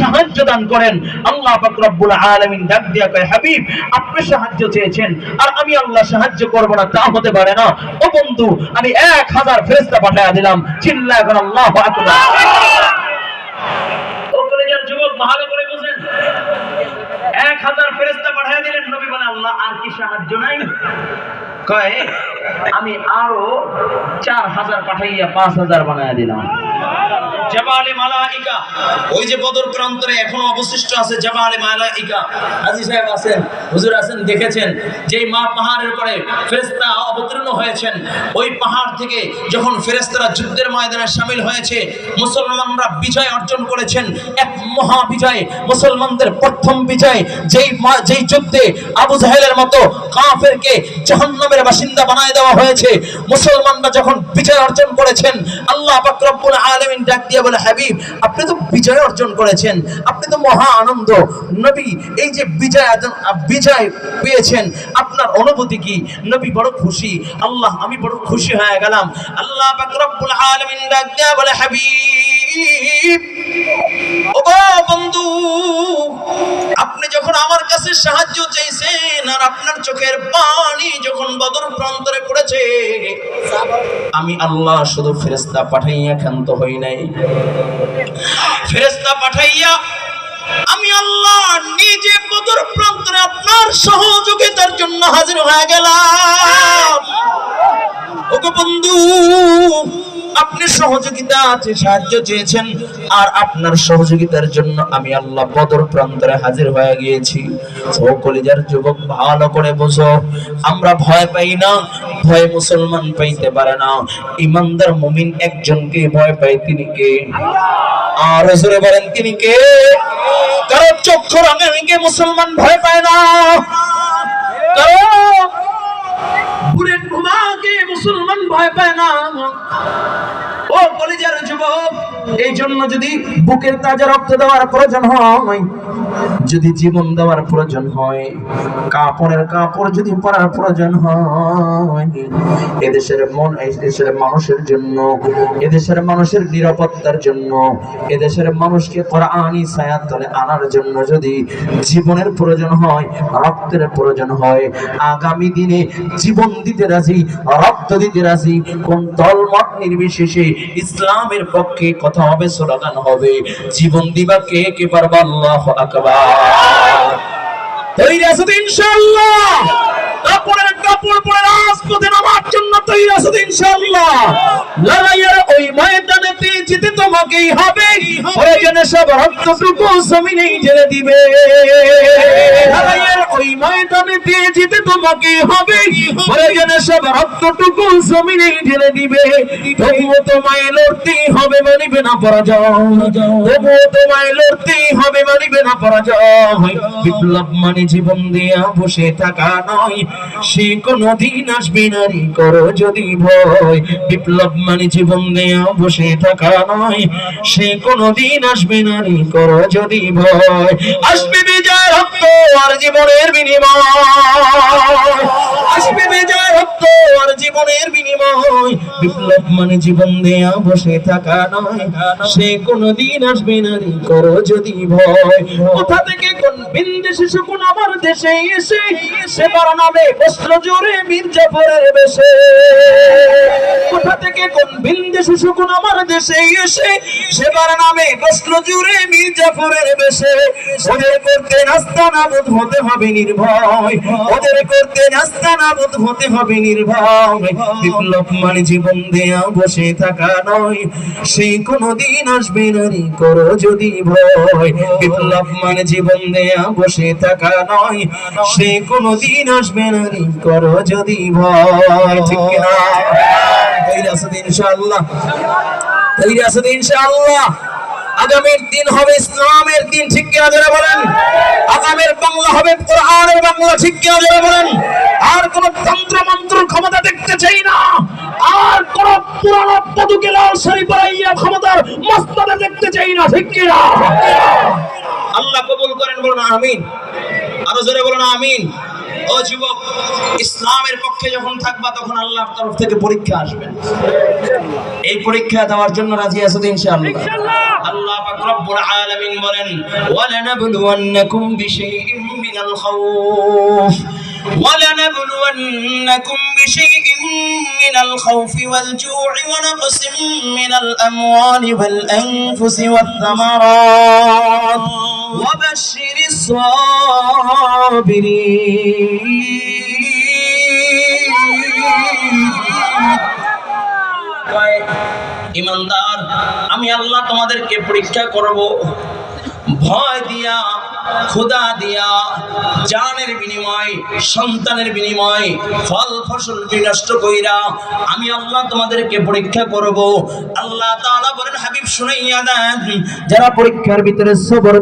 সাহায্য দান করেন। আল্লাহ ডাক দিয়া হাবিব, আপনি সাহায্য চেয়েছেন। আর আমি আল্লাহ সাহায্য করব না, তা হতে পারে না। ও বন্ধু, আমি এক হাজার ফেরস্তা পাঠাইয়া দিলাম। চিল্লা এখন আল্লাহ ও কলেজের যুবক ভালো করে বুঝেন এক হাজার ফেরেস্তা পাঠিয়ে দিলেন নবী বলে আল্লাহ আর কি সাহায্য নাই। কয়ে, আমি আরও চার হাজার পাঠাইয়া পাঁচ হাজার বানায় দিলাম। জাবালে মালাইকা। ওই যে বদর প্রান্তরে এখনও অবশিষ্ট আছে মালাইকা। হাজী সাহেব আছেন, হুজুর আছেন, দেখেছেন, যেই মা পাহাড়ের অবতীর্ণ হয়েছেন, ওই পাহাড় থেকে যখন যুদ্ধের ময়দানে হয়েছে, মুসলমানরা বিজয় অর্জন করেছেন, এক মহা বিজয়, মুসলমানদের প্রথম বিজয়, যেই যেই যুদ্ধে আবু জাহেলের মতো কাফেরকে জাহান্নামের বাসিন্দা বানায় দেওয়া হয়েছে, মুসলমানরা যখন বিজয় অর্জন করেছেন, আল্লাহ পাক রব্বুল দিয়ে বলে, হাবিব, আপনি তো বিজয় অর্জন করেছেন, আপনি তো মহা আনন্দ। নবী, এই যে বিজয় বিজয় পেয়েছেন, আপনার অনুভূতি কি? নবী বড় খুশি। আল্লাহ, আমি বড় খুশি হয়ে গেলাম। আল্লাহ বলে, হাবিব আপনি যখন আমার কাছে সাহায্য চাইছেন আর আপনার চোখের পানি যখন বদর প্রান্তরে পড়েছে আমি আল্লাহ শুধু ফেরেস্তা পাঠাইয়া ক্ষান্ত হই নাই। ফেরেস্তা পাঠাইয়া আমি আল্লাহ নিজে কদর প্রান্তরে আপনার সহযোগিতার জন্য হাজির হয়ে গেলাম। ওকে বন্ধু আপনি সহযোগিতা আছে, সাহায্য চেয়েছেন, আর আপনার সহযোগিতার জন্য আমি আল্লাহ বদর প্রান্তরে হাজির হয়ে গিয়েছি। ও কলিজার যুবক, ভালো করে বোঝো, আমরা ভয় পাই না, ভয় মুসলমান পাইতে পারে না। ইমানদার মুমিন একজনকে ভয় পায়, তিনি কে? আর জোরে বলেন, তিনি কে? কারণ চক্ষু রাঙানিকে মুসলমান ভয় পায় না। কারণ বুলেট বোমাকে মুসলমান ভয় পায় না। ও কলেজের যুবক, এই জন্য যদি বুকের তাজা রক্ত দেওয়ার প্রয়োজন হয়, যদি জীবন দেওয়ার প্রয়োজন হয়, কাপড়ের কাপড় যদি পরার প্রয়োজন হয়, এদেশের মন, এদেশের মানুষের জন্য, এদেশের মানুষের নিরাপত্তার জন্য, এদেশের মানুষকে কোরআনি ছায়ার তলে আনার জন্য যদি জীবনের প্রয়োজন হয়, রক্তের প্রয়োজন হয়, আগামী দিনে জীবন দিতে রাজি রক্ত দিতে রাজি কোন দল মত নির্বিশেষে ইসলামের পক্ষে কথা হবে, স্লোগান হবে? জীবন দিবা কে? কে পারবা? আল্লাহ আকবার। তৈরি সব রক্তটুকু জমিনেই ঢেলে দিবে। তোমাকেই হবে। সব রক্তটুকু জমিনেই ঢেলে দিবে। তবুও তোমায় হবে মানিবে না পরাজয়। তবুও তোমায় হবে মানিবে না পরাজয়। বিপ্লব মানে জীবন দিয়া, বসে থাকা নয়। সে কোনদিন আসবে নারী করো যদি ভয়। বিপ্লব মানে জীবন দেয়া, বসে থাকা নয়। সে কোনদিন আসবে নারী করো যদি ভয়। আসবে বিজয় রক্ত আর জীবনের বিনিময়। আসবে বিজয় আর জীবনের বিনিময়। বিপ্লব মানে জীবন দেয়া, বসে থাকা নয়। সে কোনদিন আসবে নারী করো যদি ভয়। কোথা থেকে এসে, সেবার নামে বস্ত্র জোরে মির্জাফরের বেশে। কোথা থেকে ওদের করতে নাস্তা নাবুদ হতে হবে নির্ভয়। ওদের করতে নাস্তা নাবুদ হতে হবে নির্ভয়। বিপ্লব মানে জীবন দেয়া, বসে থাকা নয়। সেই কোনদিন আসবে নারী করো যদি ভয়। বিপ্লব মানে জীবন দেয়া বসে থাকা নয়, সে কোনদিন আসবে নারী করো যদি ভয়। ঠিক আগামীর দিন হবে ইসলামের দিন, ঠিক কিনা যারা বলেন? আগামীর বাংলা হবে কোরআনের বাংলা, ঠিক কিনা বলেন? আর কোন তন্ত্র মন্ত্র ক্ষমতা দেখতে চাই না। আর কোন পুরানো পদুকে লাল শাড়ি ক্ষমতার দেখতে চাই না, ঠিক আল্লাহ কবুল করেন বলুন আমিন। আরও জোরে বলুন আমিন। ও যুবক ইসলামের পক্ষে যখন থাকবা তখন আল্লাহর তরফ থেকে পরীক্ষা আসবেন এই পরীক্ষা দেওয়ার জন্য রাজি আছো তো ইনশাআল্লাহ? আল্লাহ পাক রব্বুল আলামিন বলেন ওয়ালানাবলুওয়ান্নাকুম বিশাইইম মিনাল খাউফ। ওয়ালানাবলুওয়ান্নাকুম بشيء من الخوف والجوع ونقص من الأموال والأنفس والثمرات وبشر الصابرين কয়, ইমানদার আমি আল্লাহ তোমাদেরকে পরীক্ষা করব ভয় দিয়া খোদা দিয়া, জানের বিনিময়, সন্তানের বিনিময়, ফল ফসল বিনষ্ট কইরা আমি আল্লাহ তোমাদেরকে পরীক্ষা করব। আল্লাহ তাআলা বলেন, হাবিব শুনাইয়া দেন, যারা পরীক্ষার ভিতরে সবর